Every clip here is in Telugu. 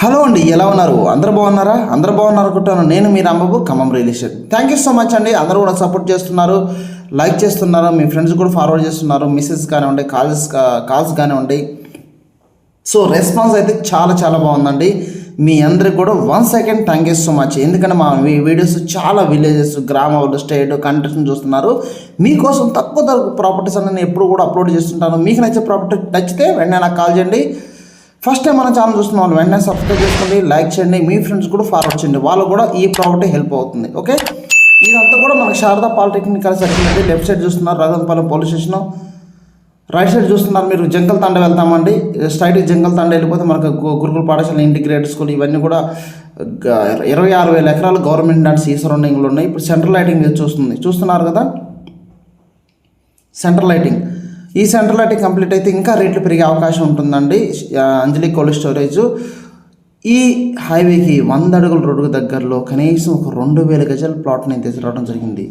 హలో అండి ఎలా ఉన్నారు? అందరు బాగున్నారా? అందరు బాగున్నారు అనుకుంటాను నేను మీ Rambabu Khammam real estate. Thank you so much అండి. అందరూ కూడా సపోర్ట్ చేస్తున్నారు లైక్ చేస్తున్నారు మీ ఫ్రెండ్స్ కూడా ఫార్వర్డ్ చేస్తున్నారు మెసేజ్ కానివ్వండి కాల్స్ కాల్స్ కానివ్వండి. సో రెస్పాన్స్ అయితే చాలా చాలా బాగుందండి. మీ అందరికి కూడా one second thank you so much ఎందుకంటే మా మీ వీడియోస్ చాలా విలేజెస్ గ్రామాలు స్టేట్ కంట్రీస్ని చూస్తున్నారు. మీకోసం తక్కువ ధర ప్రాపర్టీస్ అన్నీ నేను ఎప్పుడు కూడా అప్లోడ్ చేస్తుంటాను. మీకు నచ్చే ప్రాపర్టీ నచ్చితే వెంటనే నాకు కాల్ చేయండి. ఫస్ట్ టైం మన ఛానల్ చూస్తున్న వాళ్ళు వెంటనే సబ్స్క్రైబ్ చేసుకోండి లైక్ చేయండి. మీ ఫ్రెండ్స్ కూడా ఫార్వర్డ్ చేయండి. వాళ్ళు కూడా ఈ ప్రాపర్టీ హెల్ప్ అవుతుంది ఓకే ఇదంతా కూడా మనకు Sharada polytechnical circle left side చూస్తున్నారు. Rajampalem police station right side చూస్తున్నారు మీరు. జంగల్ తండ వెళ్తామండి. స్ట్రైట్ జంగల్ తండ వెళ్ళిపోతే మనకు గురుకుల పాఠశాల ఇంటిగ్రేటెడ్ స్కూల్ ఇవన్నీ కూడా ఇరవై ఆరు వేల ఎకరాలు గవర్నమెంట్ అండ్ సీ సరౌండింగ్లు ఉన్నాయి. ఇప్పుడు సెంట్రల్ లైటింగ్ మీరు చూస్తుంది. చూస్తున్నారు కదా? సెంట్రల్ లైటింగ్ ఈ సెంట్రల్ లైటింగ్ కంప్లీట్ అయితే ఇంకా రేట్లు పెరిగే అవకాశం ఉంటుందండి. Anjali cold storage. ఈ హైవేకి వంద అడుగుల రోడ్డుకు దగ్గరలో కనీసం ఒక రెండు వేల గజాల ప్లాట్ని తీసుకురావడం జరిగింది.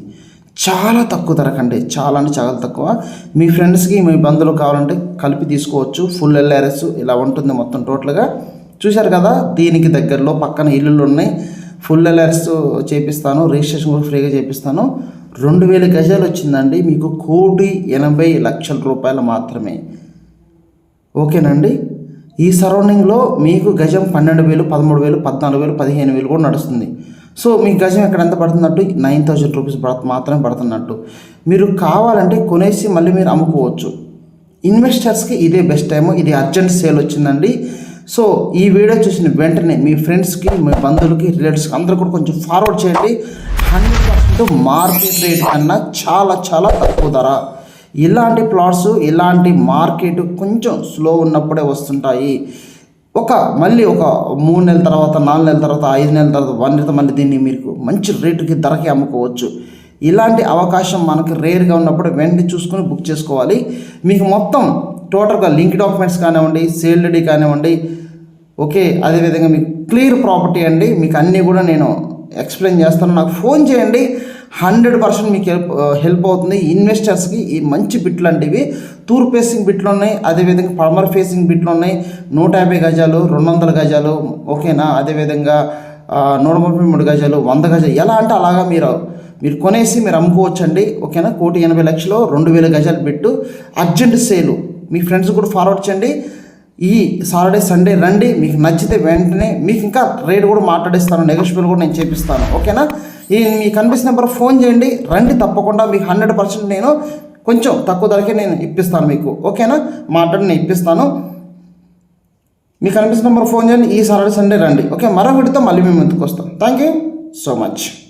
చాలా తక్కువ ధరకండి. చాలా అంటే చాలా తక్కువ. మీ ఫ్రెండ్స్కి మీ బంధువులు కావాలంటే కలిపి తీసుకోవచ్చు. ఫుల్ ఎల్ఆర్ఎస్ ఇలా ఉంటుంది మొత్తం టోటల్గా. చూశారు కదా దీనికి దగ్గరలో పక్కన ఇల్లులు ఉన్నాయి. ఫుల్ ఎల్ఆర్ఎస్ చేపిస్తాను. రిజిస్ట్రేషన్ కూడా ఫ్రీగా చేపిస్తాను. రెండు వేల గజాలు వచ్చిందండి. మీకు కోటి ఎనభై లక్షల రూపాయలు మాత్రమే. ఓకేనండి? ఈ సరౌండింగ్లో మీకు గజం పన్నెండు వేలు పదమూడు వేలు పద్నాలుగు వేలు పదిహేను వేలు కూడా నడుస్తుంది. సో మీ గజం ఎక్కడ ఎంత పడుతున్నట్టు? నైన్ థౌజండ్ రూపీస్ పడుతు మాత్రమే పడుతున్నట్టు. మీరు కావాలంటే కొనేసి మళ్ళీ మీరు అమ్ముకోవచ్చు. ఇన్వెస్టర్స్కి ఇదే బెస్ట్ టైము. ఇది అర్జెంట్ సేల్ వచ్చిందండి. సో ఈ వీడియో చూసిన వెంటనే మీ ఫ్రెండ్స్కి మీ బంధువులకి రిలేటివ్స్కి అందరూ కూడా కొంచెం ఫార్వర్డ్ చేయండి. హండ్రెడ్ మార్కెట్ రేట్ కన్నా చాలా చాలా తక్కువ ధర. ఇలాంటి ప్లాట్స్ ఇలాంటి మార్కెట్ కొంచెం స్లో ఉన్నప్పుడే వస్తుంటాయి. ఒక మళ్ళీ ఒక మూడు నెలల తర్వాత నాలుగు నెలల తర్వాత ఐదు నెలల తర్వాత వన్ ఇయర్ మళ్ళీ దీన్ని మీకు మంచి రేటుకి ధరకి అమ్ముకోవచ్చు. ఇలాంటి అవకాశం మనకి రేర్గా ఉన్నప్పుడు వెంటనే చూసుకొని బుక్ చేసుకోవాలి. మీకు మొత్తం టోటల్గా లింక్ డాక్యుమెంట్స్ కానివ్వండి సేల్ కానివ్వండి ఓకే అదేవిధంగా మీకు క్లియర్ ప్రాపర్టీ అండి. మీకు అన్నీ కూడా నేను ఎక్స్ప్లెయిన్ చేస్తాను. నాకు ఫోన్ చేయండి. హండ్రెడ్ పర్సెంట్ మీకు హెల్ప్ హెల్ప్ అవుతుంది. ఇన్వెస్టర్స్కి ఈ మంచి బిట్లు అంటే ఇవి తూర్పు ఫేసింగ్ బిట్లు ఉన్నాయి. అదేవిధంగా పడమర్ ఫేసింగ్ బిట్లు ఉన్నాయి. నూట యాభై గజాలు రెండు వందల గజాలు ఓకేనా? అదేవిధంగా నూట ముప్పై మూడు గజాలు వంద గజాలు. ఎలా అంటే అలాగా మీరు మీరు కొనేసి మీరు అమ్ముకోవచ్చండి. ఓకేనా? కోటి ఎనభై లక్షలు రెండు వేల గజాలు బిట్టు. అర్జెంట్ సేలు. మీ ఫ్రెండ్స్ కూడా ఫార్వర్డ్ చేయండి. ఈ సాటర్డే సండే రండి. మీకు నచ్చితే వెంటనే మీకు ఇంకా రేట్ కూడా మాట్లాడిస్తాను. నెగోషియబుల్ కూడా నేను చేపిస్తాను. ఓకేనా? ఈ మీకు కనిపిస్తున్న నెంబర్ ఫోన్ చేయండి. రండి తప్పకుండా. మీకు హండ్రెడ్ పర్సెంట్ నేను కొంచెం తక్కువ ధరకే నేను ఇప్పిస్తాను మీకు. ఓకేనా? మాట్లాడి నేను ఇప్పిస్తాను. మీకు కనిపిస్తున్న నెంబర్ ఫోన్ చేయండి. ఈ సాటర్డే సండే రండి. ఓకే? మరో మళ్ళీ మేము ముందుకు వస్తాం. Thank you so much